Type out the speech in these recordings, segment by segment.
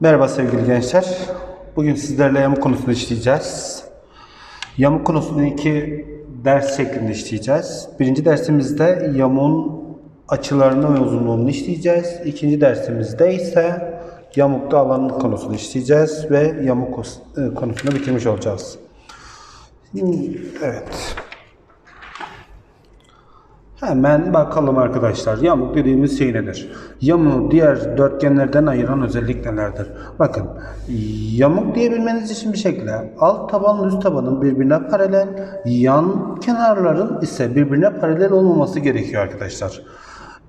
Merhaba sevgili gençler. Bugün sizlerle yamuk konusunu işleyeceğiz. Yamuk konusunu iki ders şeklinde işleyeceğiz. Birinci dersimizde yamuğun açılarını ve uzunluğunu işleyeceğiz. İkinci dersimizde ise yamukta alanın konusunu işleyeceğiz ve yamuk e, konusunu bitirmiş olacağız. Evet. Hemen bakalım arkadaşlar. Yamuk dediğimiz şey nedir? Yamuğu diğer dörtgenlerden ayıran özellik nelerdir? Bakın yamuk diyebilmeniz için bir şekilde alt tabanla üst tabanın birbirine paralel, yan kenarların ise birbirine paralel olmaması gerekiyor arkadaşlar.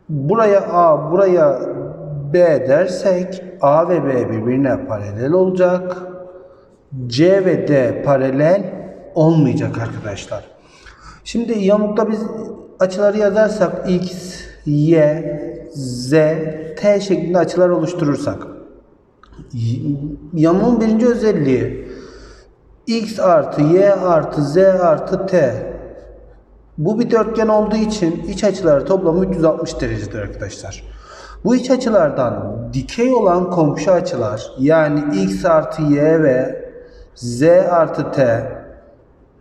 Buraya A, buraya B dersek A ve B birbirine paralel olacak. C ve D paralel olmayacak arkadaşlar. Şimdi yamukta biz açıları yazarsak x, y, z, t şeklinde açılar oluşturursak yamuğun birinci özelliği x artı y artı z artı t bu bir dörtgen olduğu için iç açıları toplamı 360 derecedir arkadaşlar. Bu iç açılardan dikey olan komşu açılar yani x artı y ve z artı t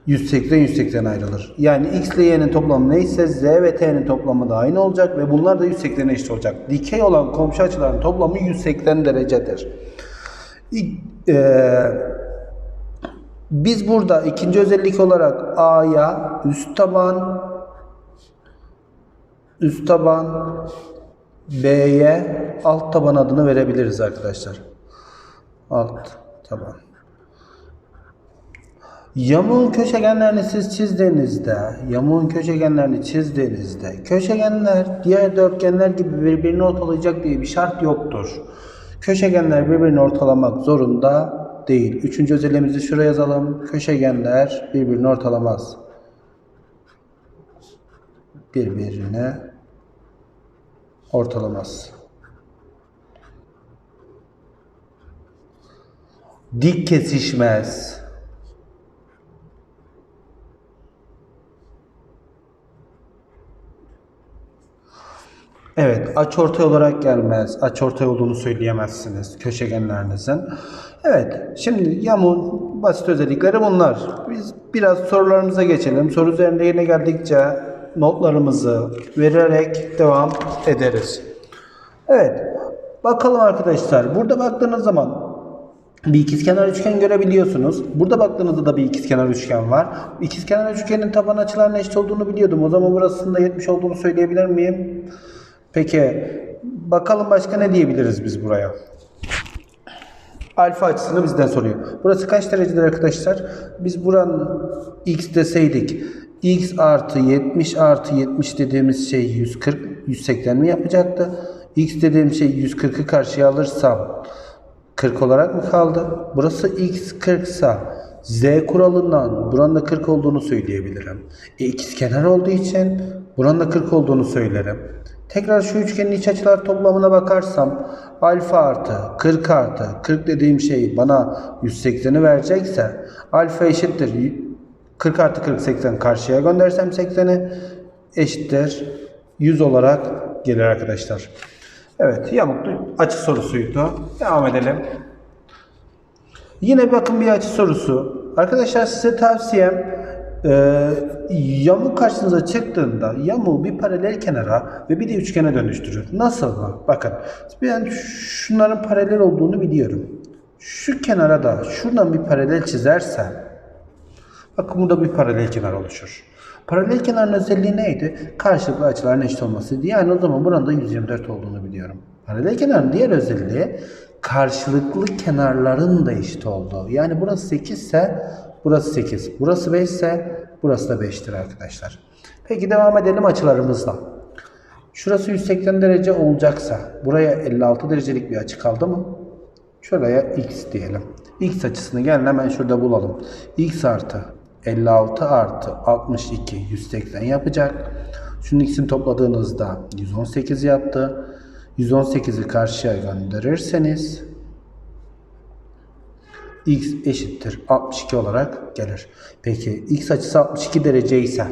180 180 ayrılır. Yani x ile y'nin toplamı neyse z ve t'nin toplamı da aynı olacak ve bunlar da 180'e eşit olacak. Dikey olan komşu açıların toplamı 180 derecedir. İ- eee, biz burada ikinci özellik olarak A'ya üst taban üst taban B'ye alt taban adını verebiliriz arkadaşlar. Alt taban. Yamuğun köşegenlerini siz çizdiğinizde, yamuğun köşegenlerini çizdiğinizde, köşegenler diğer dörtgenler gibi birbirini ortalayacak diye bir şart yoktur. Köşegenler birbirini ortalamak zorunda değil. Üçüncü özelliğimizi şuraya yazalım. Köşegenler birbirini ortalamaz. Birbirini ortalamaz. Dik kesişmez. Evet, açıortay olarak gelmez. Açıortay olduğunu söyleyemezsiniz köşegenlerinizin. Evet, şimdi yamuğun basit özellikleri bunlar. Biz biraz sorularımıza geçelim. Soru üzerinde yine geldikçe notlarımızı vererek devam ederiz. Evet, bakalım arkadaşlar. Burada baktığınız zaman bir ikizkenar üçgen görebiliyorsunuz. Burada baktığınızda da bir ikizkenar üçgen var. İkizkenar üçgenin taban açılarının eşit olduğunu biliyordum. O zaman burasının da 70 olduğunu söyleyebilir miyim? Peki bakalım başka ne diyebiliriz biz buraya? Alfa açısını bizden soruyor. Burası kaç derecedir arkadaşlar? Biz buranın x deseydik x artı 70 artı 70 dediğimiz şey 140 180 mi yapacaktı? x dediğim şey 140'ı karşıya alırsam 40 olarak mı kaldı? Burası x 40 sa z kuralından buranın da 40 olduğunu söyleyebilirim. E, ikizkenar olduğu için buranın da 40 olduğunu söylerim. Tekrar şu üçgenin iç açılar toplamına bakarsam alfa artı 40 artı 40 dediğim şey bana 180'i verecekse alfa eşittir 40 artı 40 80 karşıya göndersem 80'i eşittir 100 olarak gelir arkadaşlar. Evet yamuklu açı sorusuydu. Devam edelim. Yine bakın bir açı sorusu. Arkadaşlar size tavsiyem e, yamuk karşınıza çıktığında yamuğu bir paralel kenara ve bir de üçgene dönüştürün. Nasıl mı? Bakın ben şunların paralel olduğunu biliyorum. Şu kenara da şuradan bir paralel çizersem bakın burada bir paralel kenar oluşur. Paralel kenarın özelliği neydi? Karşılıklı açıların eşit olmasıydı. Yani o zaman buranın da 124 olduğunu biliyorum. Paralel kenarın diğer özelliği karşılıklı kenarların da eşit olduğu. Yani burası 8 ise burası 8. Burası 5 ise burası da 5'tir arkadaşlar. Peki devam edelim açılarımızla. Şurası 180 derece olacaksa buraya 56 derecelik bir açı kaldı mı? Şuraya x diyelim. X açısını gelin hemen şurada bulalım. x artı 56 artı 62 180 yapacak. Şunun x'ini topladığınızda 118 yaptı. 118'i karşıya gönderirseniz x eşittir 62 olarak gelir. Peki x açısı 62 derece ise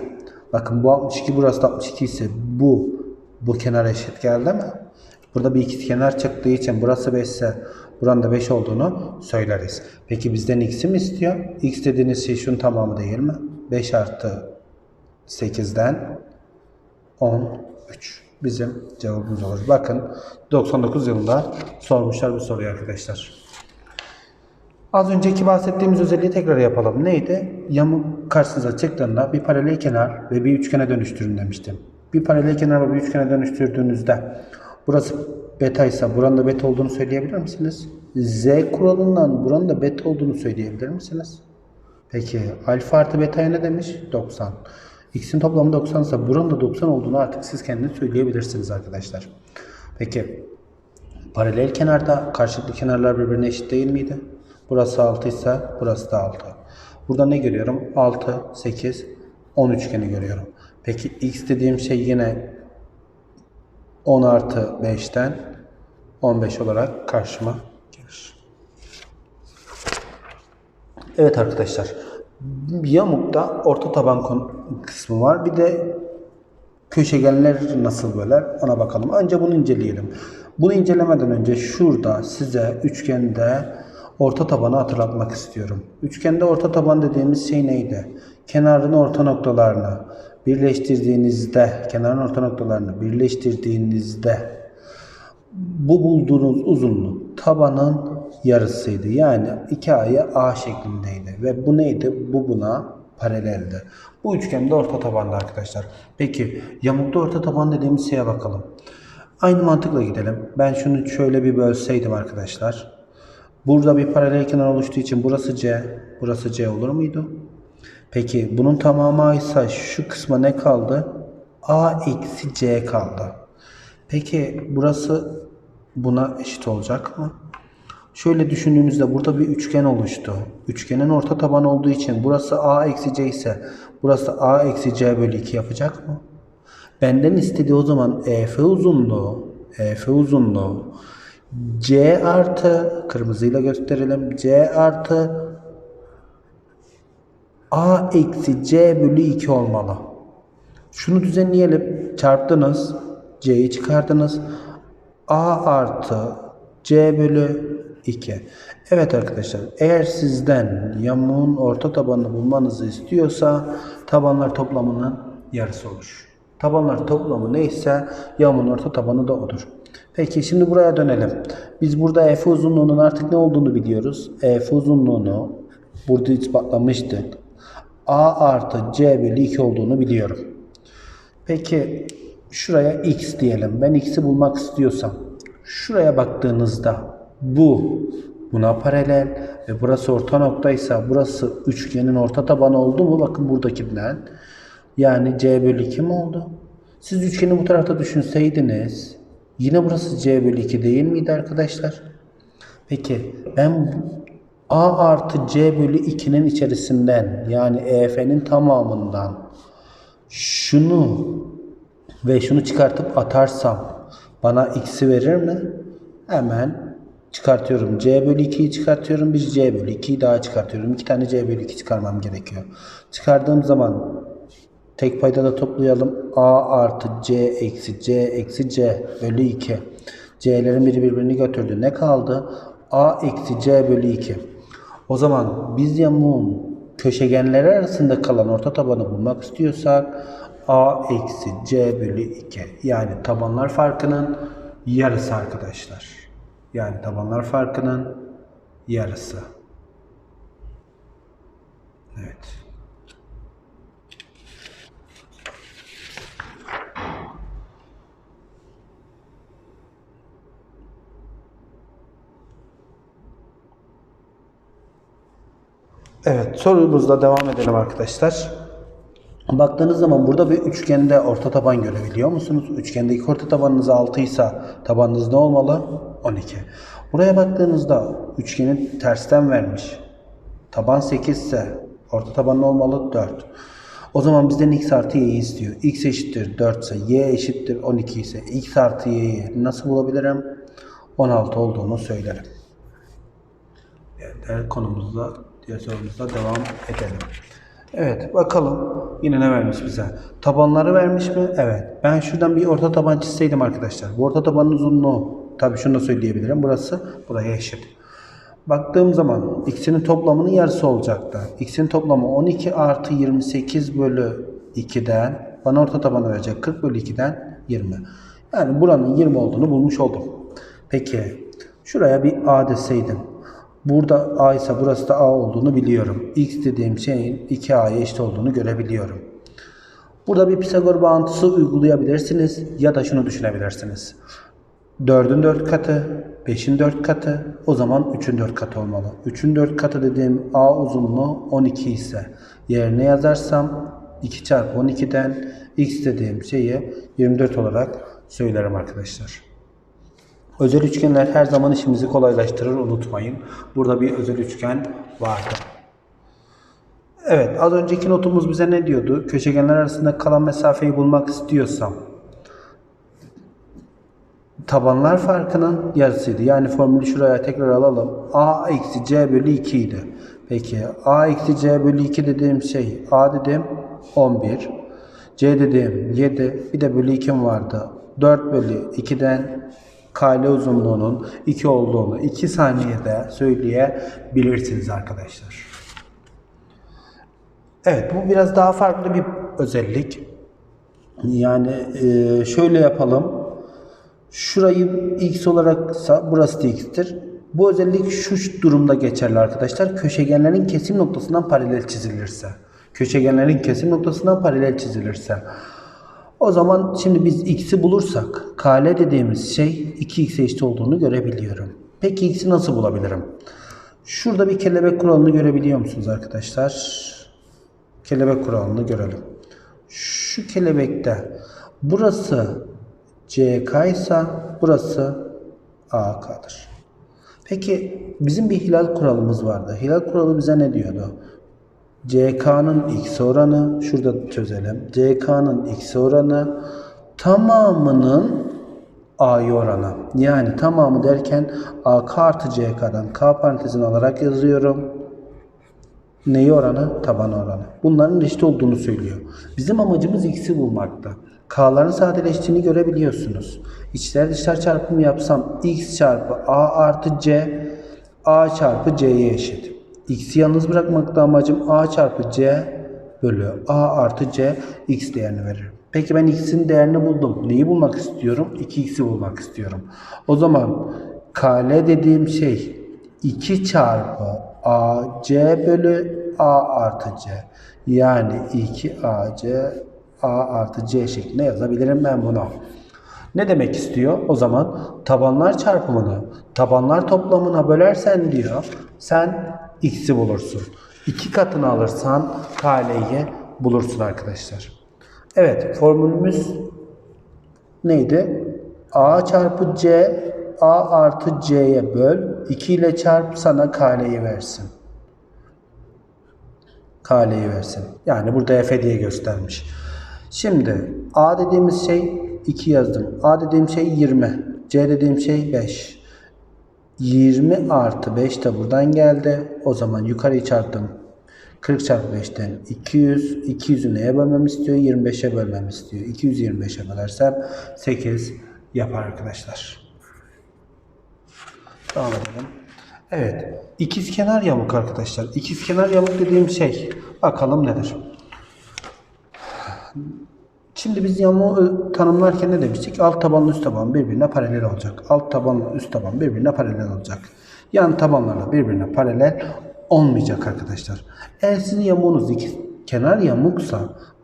bakın bu 62 burası da 62 ise bu bu kenar eşit geldi mi? Burada bir ikizkenar çıktığı için burası 5 ise buranın da 5 olduğunu söyleriz. Peki bizden x'i mi istiyor? x dediğiniz şey şunun tamamı değil mi? 5 artı 8'den 13 bizim cevabımız olur. Bakın 99 yılında sormuşlar bu soruyu arkadaşlar. Az önceki bahsettiğimiz özelliği tekrar yapalım. Neydi? Yamuk karşınıza çıktığında bir paralel kenar ve bir üçgene dönüştürün demiştim. Bir paralel kenar ve bir üçgene dönüştürdüğünüzde burası beta ise buranın da beta olduğunu söyleyebilir misiniz? Z kuralından buranın da beta olduğunu söyleyebilir misiniz? Peki alfa artı beta'ya ne demiş? 90. X'in toplamı 90 ise buranın da 90 olduğunu artık siz kendiniz söyleyebilirsiniz arkadaşlar. Peki paralel kenarda karşılıklı kenarlar birbirine eşit değil miydi? Burası 6 ise burası da 6. Burada ne görüyorum? 6, 8, 10 üçgeni görüyorum. Peki x dediğim şey yine 10 artı 5'ten 15 olarak karşıma gelir. Evet arkadaşlar. Yamukta orta taban kısmı var. Bir de köşegenler nasıl böler ona bakalım. Önce bunu inceleyelim. Bunu incelemeden önce şurada size üçgende orta tabanı hatırlatmak istiyorum. Üçgende orta taban dediğimiz şey neydi? Kenarın orta noktalarını birleştirdiğinizde, kenarın orta noktalarını birleştirdiğinizde bu bulduğunuz uzunluk tabanın yarısıydı. Yani iki aya A şeklindeydi. Ve bu neydi? Bu buna paraleldi. Bu üçgende orta tabanda arkadaşlar. Peki yamukta orta taban dediğimiz şeye bakalım. Aynı mantıkla gidelim. Ben şunu şöyle bir bölseydim arkadaşlar. Burada bir paralel kenar oluştuğu için burası C, burası C olur muydu? Peki bunun tamamı ise şu kısma ne kaldı? A eksi C kaldı. Peki burası buna eşit olacak mı? Şöyle düşündüğünüzde burada bir üçgen oluştu. Üçgenin orta tabanı olduğu için burası A eksi C ise burası A eksi C bölü 2 yapacak mı? Benden istediği o zaman EF uzunluğu, EF uzunluğu C artı, kırmızıyla gösterelim, C artı A eksi C bölü 2 olmalı. Şunu düzenleyelim. Çarptınız. C'yi çıkardınız. A artı C bölü 2. Evet arkadaşlar. Eğer sizden yamuğun orta tabanını bulmanızı istiyorsa tabanlar toplamının yarısı olur. Tabanlar toplamı neyse yamuğun orta tabanı da odur. Peki şimdi buraya dönelim. Biz burada F uzunluğunun artık ne olduğunu biliyoruz. F uzunluğunu burada ispatlamıştık. A artı C bölü 2 olduğunu biliyorum. Peki şuraya x diyelim. Ben x'i bulmak istiyorsam şuraya baktığınızda bu buna paralel ve burası orta noktaysa burası üçgenin orta tabanı oldu mu? Bakın buradakinden. Yani c bölü 2 mi oldu? Siz üçgeni bu tarafta düşünseydiniz yine burası c bölü 2 değil miydi arkadaşlar? Peki ben a artı c bölü 2'nin içerisinden yani EF'nin tamamından şunu ve şunu çıkartıp atarsam bana x'i verir mi? Hemen çıkartıyorum. C bölü 2'yi çıkartıyorum. Bir C bölü 2'yi daha çıkartıyorum. İki tane C bölü 2 çıkarmam gerekiyor. Çıkardığım zaman tek payda da toplayalım. A artı C eksi C eksi C bölü 2. C'lerin biri birbirini götürdü. Ne kaldı? A eksi C bölü 2. O zaman biz yamuğun köşegenleri arasında kalan orta tabanı bulmak istiyorsak A eksi C bölü 2. Yani tabanlar farkının yarısı arkadaşlar. Yani tabanlar farkının yarısı. Evet. Evet sorumuzla devam edelim arkadaşlar. Baktığınız zaman burada bir üçgende orta taban görebiliyor musunuz? Üçgendeki orta tabanınız 6 ise tabanınız ne olmalı? 12. Buraya baktığınızda üçgenin tersten vermiş. Taban 8 ise orta taban ne olmalı? 4. O zaman bizden x artı y'yi istiyor. x eşittir 4 ise y eşittir 12 ise x artı y'yi nasıl bulabilirim? 16 olduğunu söylerim. Evet, konumuzda, diğer sorumuzda devam edelim. Evet, bakalım yine ne vermiş bize? Tabanları vermiş mi? Evet. Ben şuradan bir orta taban çizseydim arkadaşlar. Bu orta tabanın uzunluğu tabii şunu da söyleyebilirim. Burası buraya eşit. Baktığım zaman x'inin toplamının yarısı olacaktı. x'in toplamı 12 artı 28 bölü 2'den bana orta tabanı verecek 40 bölü 2'den 20. Yani buranın 20 olduğunu bulmuş oldum. Peki şuraya bir a deseydim. Burada a ise burası da a olduğunu biliyorum. x dediğim şeyin 2a'ya eşit olduğunu görebiliyorum. Burada bir Pisagor bağıntısı uygulayabilirsiniz ya da şunu düşünebilirsiniz. 4'ün 4 katı, 5'in 4 katı, o zaman 3'ün 4 katı olmalı. 3'ün 4 katı dediğim A uzunluğu 12 ise yerine yazarsam 2 çarpı 12'den x dediğim şeyi 24 olarak söylerim arkadaşlar. Özel üçgenler her zaman işimizi kolaylaştırır unutmayın. Burada bir özel üçgen vardı. Evet az önceki notumuz bize ne diyordu? Köşegenler arasında kalan mesafeyi bulmak istiyorsam tabanlar farkının yarısıydı. Yani formülü şuraya tekrar alalım. A eksi C bölü 2 idi. Peki A eksi C bölü 2 dediğim şey A dedim 11. C dediğim 7. Bir de bölü 2'm vardı. 4 bölü 2'den kale uzunluğunun 2 olduğunu 2 saniyede söyleyebilirsiniz arkadaşlar. Evet bu biraz daha farklı bir özellik. Yani e, şöyle yapalım. Şurayı x olaraksa burası da x'tir. Bu özellik şu durumda geçerli arkadaşlar. Köşegenlerin kesim noktasından paralel çizilirse. Köşegenlerin kesim noktasından paralel çizilirse. O zaman şimdi biz x'i bulursak kale dediğimiz şey 2x'e eşit olduğunu görebiliyorum. Peki x'i nasıl bulabilirim? Şurada bir kelebek kuralını görebiliyor musunuz arkadaşlar? Kelebek kuralını görelim. Şu kelebekte burası CK ise burası AK'dır. Peki bizim bir hilal kuralımız vardı. Hilal kuralı bize ne diyordu? CK'nın x oranı, şurada çözelim. CK'nın x oranı tamamının A'yı oranı. Yani tamamı derken AK artı CK'dan K parantezini alarak yazıyorum. Neyi oranı? Taban oranı. Bunların eşit olduğunu söylüyor. Bizim amacımız x'i bulmakta. K'ların sadeleştiğini görebiliyorsunuz. İçler dışlar çarpımı yapsam x çarpı a artı c a çarpı c'ye eşit. X'i yalnız bırakmakta amacım a çarpı c bölü a artı c x değerini verir. Peki ben x'in değerini buldum. Neyi bulmak istiyorum? 2x'i bulmak istiyorum. O zaman kl dediğim şey 2 çarpı ac bölü a artı c. Yani 2ac a artı c şeklinde yazabilirim ben bunu. Ne demek istiyor? O zaman tabanlar çarpımını tabanlar toplamına bölersen diyor sen x'i bulursun. İki katını alırsan k'yi bulursun arkadaşlar. Evet formülümüz neydi? a çarpı c a artı c'ye böl 2 ile çarp sana k'yi versin. K'yi versin. Yani burada f diye göstermiş. Şimdi A dediğimiz şey 2 yazdım. A dediğim şey 20. C dediğim şey 5. 20 artı 5 de buradan geldi. O zaman yukarıyı çarptım. 40 çarpı 5'ten 200. 200'ü neye bölmem istiyor? 25'e bölmem istiyor. 225'e bölersem 8 yapar arkadaşlar. Devam edelim. Evet. İkizkenar yamuk arkadaşlar. İkizkenar yamuk dediğim şey bakalım nedir? Şimdi biz yamuğu tanımlarken ne demiştik? Alt tabanla üst taban birbirine paralel olacak. Alt tabanla üst taban birbirine paralel olacak. Yan tabanlarla birbirine paralel olmayacak arkadaşlar. Eğer sizin yamuğunuz iki kenar yamuksa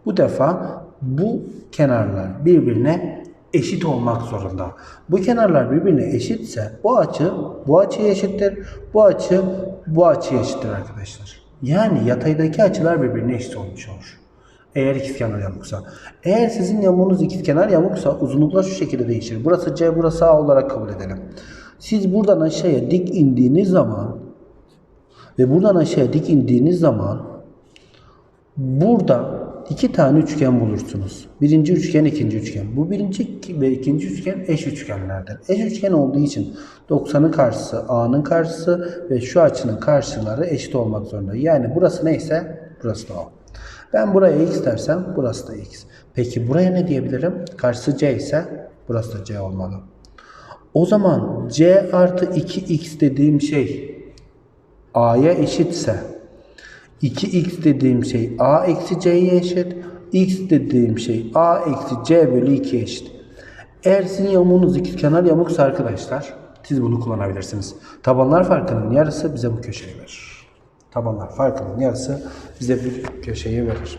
bu defa bu kenarlar birbirine eşit olmak zorunda. Bu kenarlar birbirine eşitse bu açı bu açıya eşittir. Bu açı bu açıya eşittir arkadaşlar. Yani yataydaki açılar birbirine eşit olmuş olur. Eğer ikizkenar yamuksa. Eğer sizin yamuğunuz ikizkenar yamuksa uzunluklar şu şekilde değişir. Burası C, burası A olarak kabul edelim. Siz buradan aşağıya dik indiğiniz zaman ve buradan aşağıya dik indiğiniz zaman burada iki tane üçgen bulursunuz. Birinci üçgen, ikinci üçgen. Bu birinci ve ikinci üçgen eş üçgenlerdir. Eş üçgen olduğu için 90'ın karşısı A'nın karşısı ve şu açının karşıları eşit olmak zorunda. Yani burası neyse burası da O. Ben buraya x dersem burası da x. Peki buraya ne diyebilirim? Karşısı c ise burası da c olmalı. O zaman c artı 2x dediğim şey a'ya eşitse 2x dediğim şey a eksi c'ye eşit. x dediğim şey a eksi c bölü 2 eşit. Eğer sizin yamuğunuz ikizkenar yamuksa arkadaşlar siz bunu kullanabilirsiniz. Tabanlar farkının yarısı bize bu köşeyi verir. Tabanlar farkının yarısı bize bir köşeyi verir.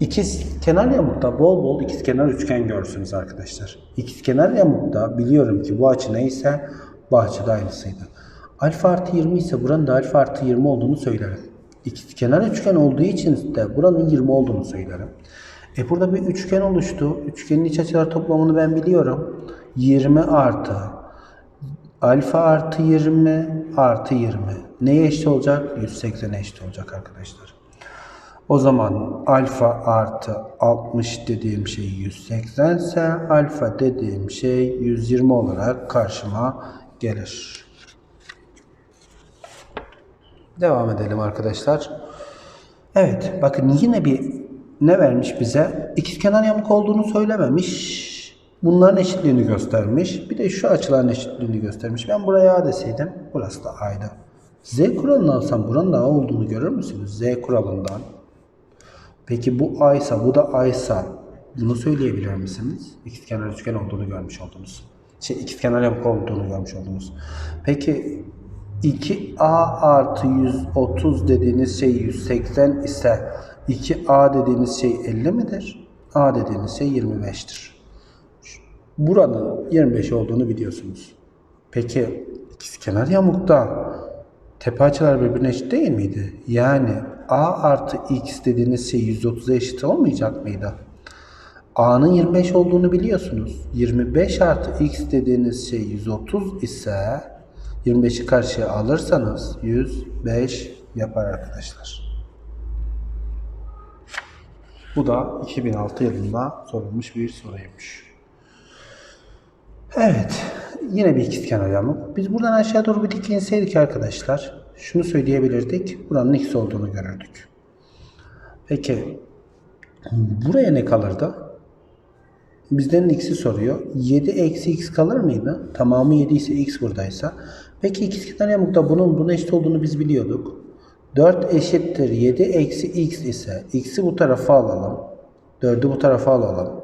İkiz kenar yamukta bol bol ikizkenar üçgen görürsünüz arkadaşlar. İkizkenar yamukta biliyorum ki bu açı neyse bu açı da aynısıydı. Alfa artı 20 ise buranın da alfa artı 20 olduğunu söylerim. İkizkenar üçgen olduğu için de buranın 20 olduğunu söylerim. E burada bir üçgen oluştu. Üçgenin iç açılar toplamını ben biliyorum. 20 artı alfa artı 20 artı 20. Neye eşit olacak? 180'e eşit olacak arkadaşlar. O zaman alfa artı 60 dediğim şey 180 ise alfa dediğim şey 120 olarak karşıma gelir. Devam edelim arkadaşlar. Evet bakın yine bir ne vermiş bize? İkizkenar yamuk olduğunu söylememiş. Bunların eşitliğini göstermiş. Bir de şu açıların eşitliğini göstermiş. Ben buraya A deseydim burası da A'ydı. Z kuralını alsam buranın da A olduğunu görür müsünüz? Z kuralından. Peki bu A ise bu da A ise bunu söyleyebilir misiniz? İkizkenar üçgen olduğunu görmüş oldunuz. Şey ikizkenar yamuk olduğunu görmüş oldunuz. Peki 2A artı 130 dediğiniz şey 180 ise 2A dediğiniz şey 50 midir? A dediğiniz şey 25'tir. Buranın 25 olduğunu biliyorsunuz. Peki ikizkenar yamukta tepe açılar birbirine eşit değil miydi? Yani A artı X dediğiniz şey 130'a eşit olmayacak mıydı? A'nın 25 olduğunu biliyorsunuz. 25 artı X dediğiniz şey 130 ise 25'i karşıya alırsanız 105 yapar arkadaşlar. Bu da 2006 yılında sorulmuş bir soruymuş. Evet. Yine bir ikizkenar yamuk. Biz buradan aşağı doğru bir dik inseydik arkadaşlar. Şunu söyleyebilirdik. Buranın x olduğunu görürdük. Peki buraya ne kalırdı? Bizden x'i soruyor. 7 eksi x kalır mıydı? Tamamı 7 ise x buradaysa. Peki ikizkenar yamukta bunun buna eşit olduğunu biz biliyorduk. 4 eşittir 7 eksi x ise x'i bu tarafa alalım. 4'ü bu tarafa alalım.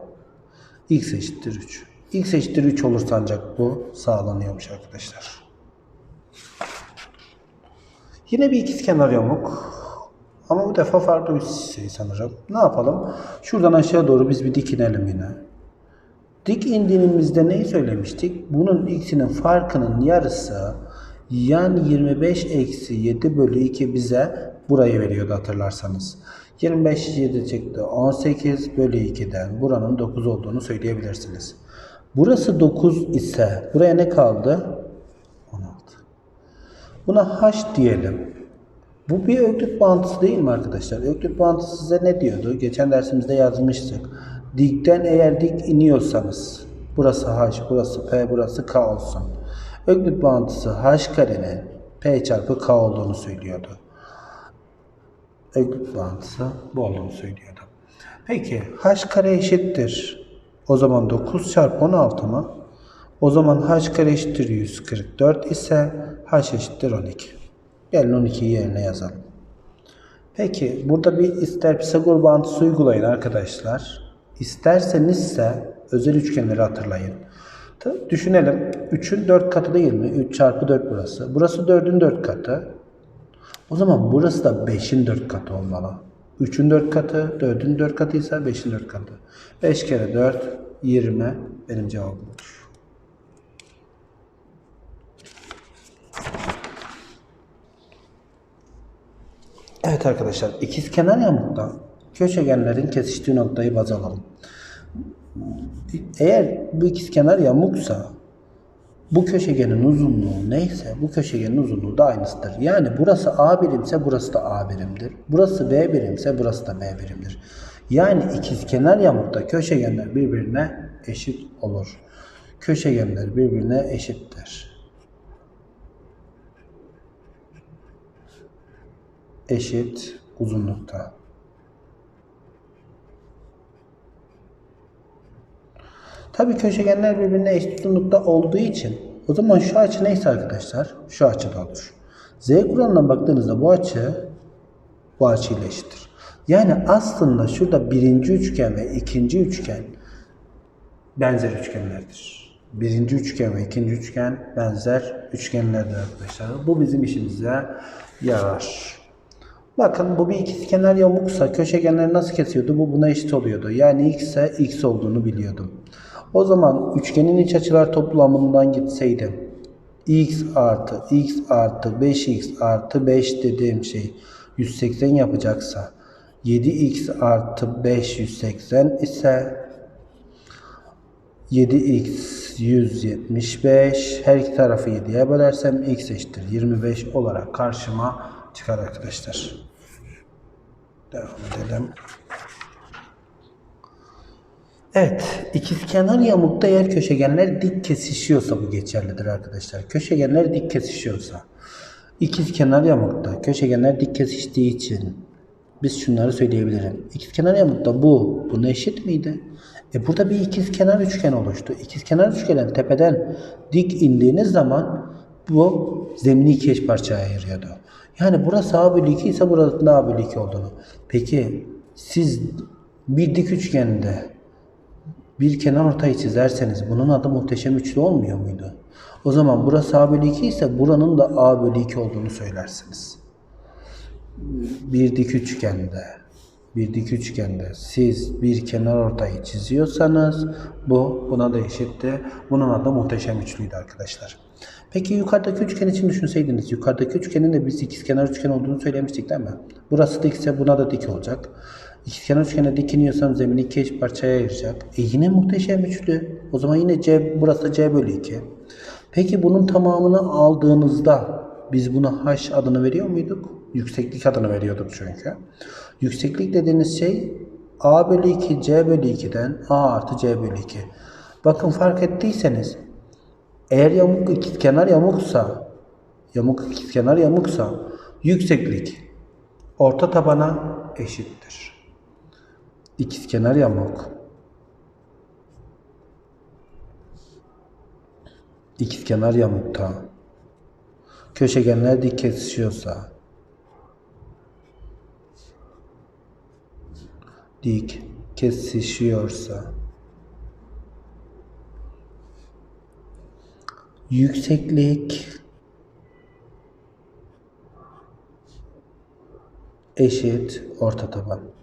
x eşittir 3. x eşittir 3 olursa ancak bu sağlanıyormuş arkadaşlar. Yine bir ikizkenar yamuk. Ama bu defa farklı bir şey sanırım. Ne yapalım? Şuradan aşağı doğru biz bir dik inelim yine. Dik indiğimizde neyi söylemiştik? Bunun x'inin farkının yarısı yani 25 eksi 7 bölü 2 bize burayı veriyordu hatırlarsanız. 25 7 çıktı. 18 bölü 2'den buranın 9 olduğunu söyleyebilirsiniz. Burası 9 ise buraya ne kaldı? 16. Buna h diyelim. Bu bir öklüt bağıntısı değil mi arkadaşlar? Öklüt bağıntısı size ne diyordu? Geçen dersimizde yazmıştık. Dikten eğer dik iniyorsanız burası h, burası p, burası k olsun. Öklüt bağıntısı h karenin p çarpı k olduğunu söylüyordu. Öklüt bağıntısı bu olduğunu söylüyordu. Peki h kare eşittir. O zaman 9 çarpı 16 mı? O zaman h kare eşittir 144 ise h eşittir 12. Gelin 12'yi yerine yazalım. Peki burada bir ister Pisagor bağıntısı uygulayın arkadaşlar. İstersenizse özel üçgenleri hatırlayın. Düşünelim. 3'ün 4 katı değil mi? 3 çarpı 4 burası. Burası 4'ün 4 katı. O zaman burası da 5'in 4 katı olmalı. 3'ün 4 katı, 4'ün 4 katı ise 5'in 4 katı. 5 kere 4, 20 benim cevabımdır. Evet arkadaşlar, ikizkenar yamukta köşegenlerin kesiştiği noktayı baz alalım. Eğer bu ikizkenar yamuksa bu köşegenin uzunluğu neyse bu köşegenin uzunluğu da aynısıdır. Yani burası A birimse burası da A birimdir. Burası B birimse burası da B birimdir. Yani ikizkenar yamukta köşegenler birbirine eşit olur. Köşegenler birbirine eşittir. Eşit uzunlukta. Tabii köşegenler birbirine eşit uzunlukta olduğu için o zaman şu açı neyse arkadaşlar şu açıda olur. Z kuralına baktığınızda bu açı bu açıyla eşittir. Yani aslında şurada birinci üçgen ve ikinci üçgen benzer üçgenlerdir. Birinci üçgen ve ikinci üçgen benzer üçgenlerdir arkadaşlar. Bu bizim işimize yarar. Bakın bu bir ikizkenar yamuksa köşegenleri nasıl kesiyordu? Bu buna eşit oluyordu. Yani x ise x olduğunu biliyordum. O zaman üçgenin iç açılar toplamından gitseydim x artı x artı 5x artı 5 dediğim şey 180 yapacaksa 7x artı 5 180 ise 7x 175 her iki tarafı 7'ye bölersem x eşittir 25 olarak karşıma çıkar arkadaşlar. Devam edelim. Evet, ikizkenar yamukta eğer köşegenler dik kesişiyorsa bu geçerlidir arkadaşlar. Köşegenler dik kesişiyorsa. İkizkenar yamukta köşegenler dik kesiştiği için biz şunları söyleyebilirim. İkizkenar yamukta bu buna eşit miydi? E burada bir ikizkenar üçgen oluştu. İkizkenar üçgenin tepeden dik indiğiniz zaman bu zemini iki parçaya ayırıyordu. Yani burası A bölü 2 ise burası da A bölü 2 olduğunu. Peki siz bir dik üçgende bir kenar ortayı çizerseniz bunun adı muhteşem üçlü olmuyor muydu? O zaman burası A bölü 2 ise buranın da A bölü 2 olduğunu söylersiniz. Bir dik üçgende bir dik üçgende siz bir kenar ortayı çiziyorsanız bu buna da eşitti. Bunun adı muhteşem üçlüydü arkadaşlar. Peki yukarıdaki üçgen için düşünseydiniz. Yukarıdaki üçgenin de biz ikizkenar üçgen olduğunu söylemiştik değil mi? Burası dikse buna da dik olacak. İkizkenar üçgene dik iniyorsam zemini iki eş parçaya ayıracak. E yine muhteşem üçlü. O zaman yine C, burası C bölü 2. Peki bunun tamamını aldığınızda biz buna H adını veriyor muyduk? Yükseklik adını veriyorduk çünkü. Yükseklik dediğiniz şey A bölü 2 C bölü 2'den A artı C bölü 2. Bakın fark ettiyseniz eğer yamuk ikizkenar yamuksa yamuk ikizkenar yamuksa yükseklik orta tabana eşittir. İkizkenar yamuk. İkizkenar yamukta. Köşegenler dik kesişiyorsa. Dik kesişiyorsa. Yükseklik eşit orta taban.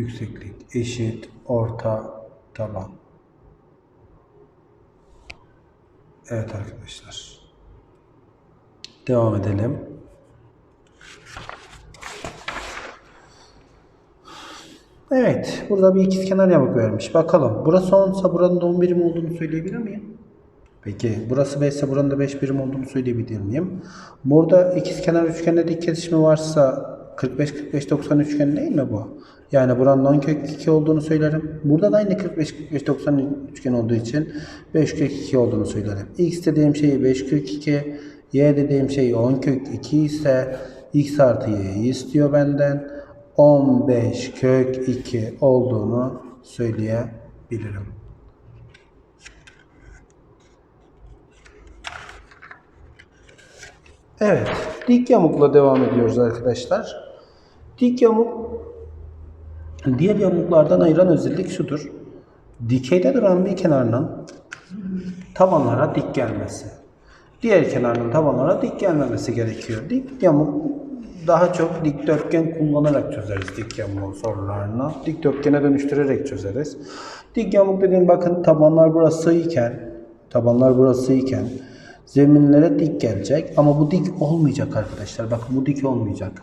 Yükseklik eşit orta taban. Evet arkadaşlar. Devam edelim. Evet, burada bir ikizkenar yamuk vermiş. Bakalım. Burası 10 ise buranın da 10 birim olduğunu söyleyebilir miyim? Peki, burası 5 ise buranın da 5 birim olduğunu söyleyebilir miyim? Burada ikizkenar üçgende dik kesişme varsa 45 45 90 üçgen değil mi bu? Yani buranın 10 kök 2 olduğunu söylerim. Burada da aynı 45 45 90 üçgen olduğu için 5 kök 2 olduğunu söylerim. X dediğim şey 5 kök 2, Y dediğim şey 10 kök 2 ise X artı Y'yi istiyor benden. 15 kök 2 olduğunu söyleyebilirim. Evet, dik yamukla devam ediyoruz arkadaşlar. Dik yamuk diğer yamuklardan ayıran özellik şudur. Dikeyde duran bir kenarının tabanlara dik gelmesi. Diğer kenarının tabanlara dik gelmemesi gerekiyor. Dik yamuk daha çok dikdörtgen kullanarak çözeriz dik yamuk sorularını. Dikdörtgene dönüştürerek çözeriz. Dik yamuk dediğim bakın tabanlar burası iken tabanlar burası iken zeminlere dik gelecek ama bu dik olmayacak arkadaşlar. Bakın bu dik olmayacak.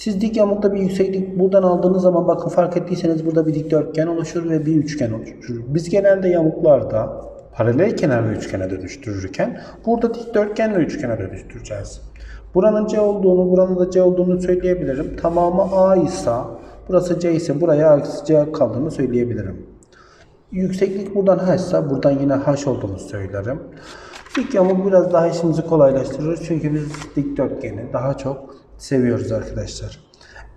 Siz dik yamukta bir yükseklik buradan aldığınız zaman bakın fark ettiyseniz burada bir dikdörtgen oluşur ve bir üçgen oluşur. Biz genelde yamuklarda paralel kenar ve üçgene dönüştürürken burada dikdörtgen ve üçgene dönüştüreceğiz. Buranın C olduğunu, buranın da C olduğunu söyleyebilirim. Tamamı A ise, burası C ise buraya A C kaldığını söyleyebilirim. Yükseklik buradan H ise buradan yine H olduğunu söylerim. Dik yamuk biraz daha işimizi kolaylaştırır. Çünkü biz dikdörtgeni daha çok seviyoruz arkadaşlar.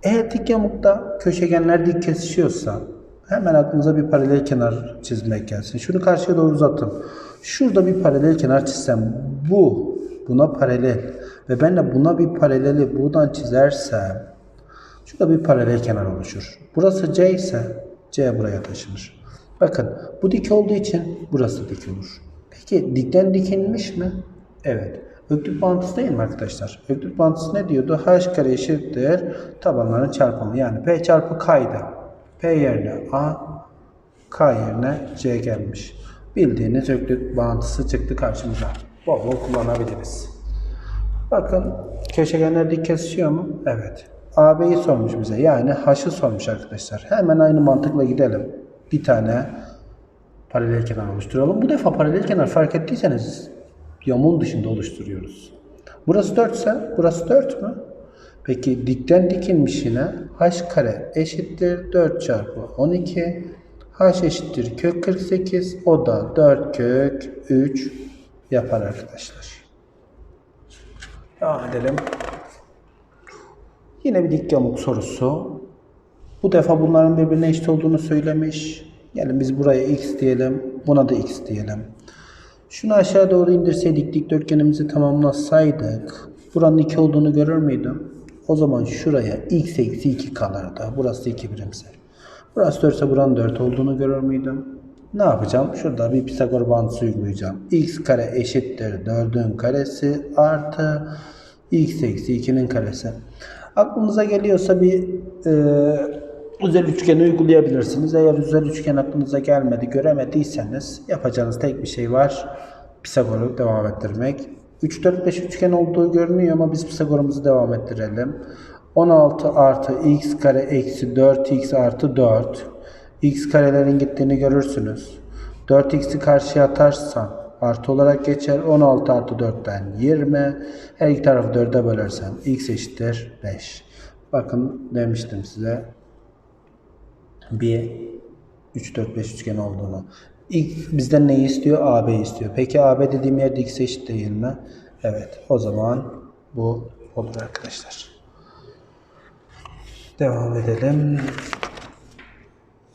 Eğer dik yamukta köşegenler dik kesişiyorsa hemen aklınıza bir paralel kenar çizmek gelsin. Şunu karşıya doğru uzatın. Şurada bir paralel kenar çizsem bu buna paralel ve ben de buna bir paraleli buradan çizersem şurada bir paralel kenar oluşur. Burası C ise C buraya taşınır. Bakın bu dik olduğu için burası dik olur. Peki dikten dikilmiş mi? Evet. Öklüt bağıntısı değil mi arkadaşlar? Öklüt bağıntısı ne diyordu? H kare eşittir tabanların çarpımı. Yani P çarpı K'ydı. P yerine A, K yerine C gelmiş. Bildiğiniz öklüt bağıntısı çıktı karşımıza. Bol bol kullanabiliriz. Bakın köşegenler dik kesişiyor mu? Evet. AB'yi sormuş bize. Yani H'ı sormuş arkadaşlar. Hemen aynı mantıkla gidelim. Bir tane paralel kenar oluşturalım. Bu defa paralel kenar fark ettiyseniz yamuğun dışında oluşturuyoruz. Burası 4 ise burası 4 mü? Peki dikten dikilmiş yine h kare eşittir 4 çarpı 12 h eşittir kök 48 o da 4 kök 3 yapar arkadaşlar. Devam edelim. Yine bir dik yamuk sorusu. Bu defa bunların birbirine eşit olduğunu söylemiş. Gelin biz buraya x diyelim. Buna da x diyelim. Şunu aşağı doğru indirseydik dikdörtgenimizi tamamlasaydık buranın 2 olduğunu görür müydüm? O zaman şuraya x eksi 2 kalırdı. Burası 2 birimse. Burası 4 ise buranın 4 olduğunu görür müydüm? Ne yapacağım? Şurada bir Pisagor bağıntısı uygulayacağım. x kare eşittir 4'ün karesi artı x eksi 2'nin karesi. Aklınıza geliyorsa bir e, özel üçgeni uygulayabilirsiniz. Eğer özel üçgen aklınıza gelmedi, göremediyseniz yapacağınız tek bir şey var. Pisagor'u devam ettirmek. 3, 4, 5 üçgen olduğu görünüyor ama biz Pisagor'umuzu devam ettirelim. 16 artı x kare eksi 4x artı 4. x karelerin gittiğini görürsünüz. 4x'i karşıya atarsam artı olarak geçer. 16 artı 4'ten 20. Her iki tarafı 4'e bölersem x eşittir 5. Bakın demiştim size bir 3, 4, 5 üçgen olduğunu. İlk bizden neyi istiyor? AB istiyor. Peki AB dediğim yerde x eşit değil mi? Evet. O zaman bu olur arkadaşlar. Devam edelim.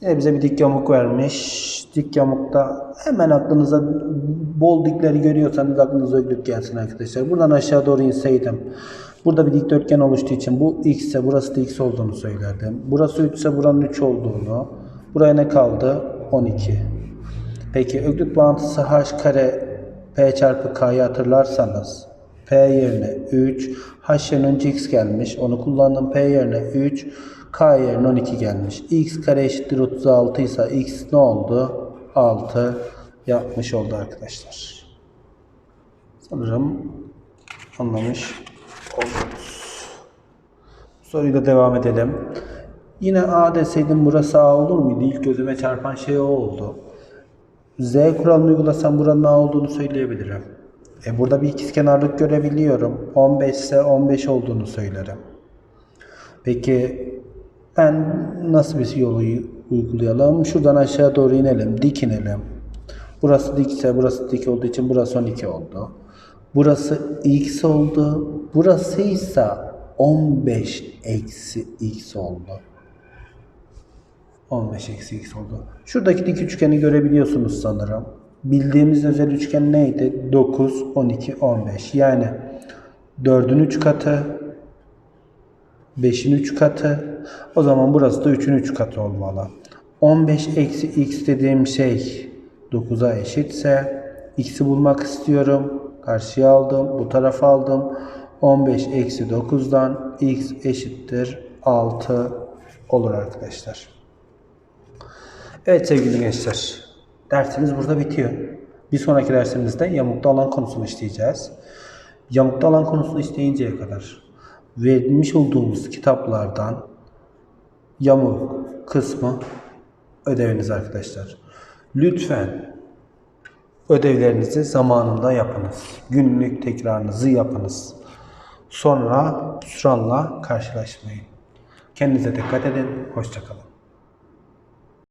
Yine bize bir dik yamuk vermiş. Dik yamukta hemen aklınıza bol dikleri görüyorsanız aklınıza öglük gelsin arkadaşlar. Buradan aşağı doğru inseydim. Burada bir dikdörtgen oluştuğu için bu x ise burası da x olduğunu söylerdim. Burası 3 ise buranın 3 olduğunu. Buraya ne kaldı? 12. Peki öklüt bağıntısı h kare p çarpı k'yı hatırlarsanız p yerine 3, h yerine önce x gelmiş. Onu kullandım. P yerine 3, k yerine 12 gelmiş. x kare eşittir 36 ise x ne oldu? 6 yapmış oldu arkadaşlar. Sanırım anlamış oldunuz. Soruyla devam edelim. Yine A deseydim burası A olur muydu? İlk gözüme çarpan şey o oldu. Z kuralını uygulasam buranın A olduğunu söyleyebilirim. E burada bir ikizkenarlık görebiliyorum. 15 ise 15 olduğunu söylerim. Peki ben nasıl bir yolu uygulayalım? Şuradan aşağı doğru inelim. Dik inelim. Burası dik ise burası dik olduğu için burası 12 oldu. Burası x oldu. Burası ise 15 eksi x oldu. 15 eksi x oldu. Şuradaki dik üçgeni görebiliyorsunuz sanırım. Bildiğimiz özel üçgen neydi? 9, 12, 15. Yani 4'ün 3 katı, 5'in 3 katı. O zaman burası da 3'ün 3 katı olmalı. 15 eksi x dediğim şey 9'a eşitse x'i bulmak istiyorum. Karşıya aldım. Bu tarafa aldım. 15 eksi 9'dan x eşittir 6 olur arkadaşlar. Evet sevgili gençler. Dersimiz burada bitiyor. Bir sonraki dersimizde yamukta alan konusunu işleyeceğiz. Yamukta alan konusunu işleyinceye kadar vermiş olduğumuz kitaplardan yamuk kısmı ödeviniz arkadaşlar. Lütfen ödevlerinizi zamanında yapınız. Günlük tekrarınızı yapınız. Sonra hüsranla karşılaşmayın. Kendinize dikkat edin. Hoşçakalın.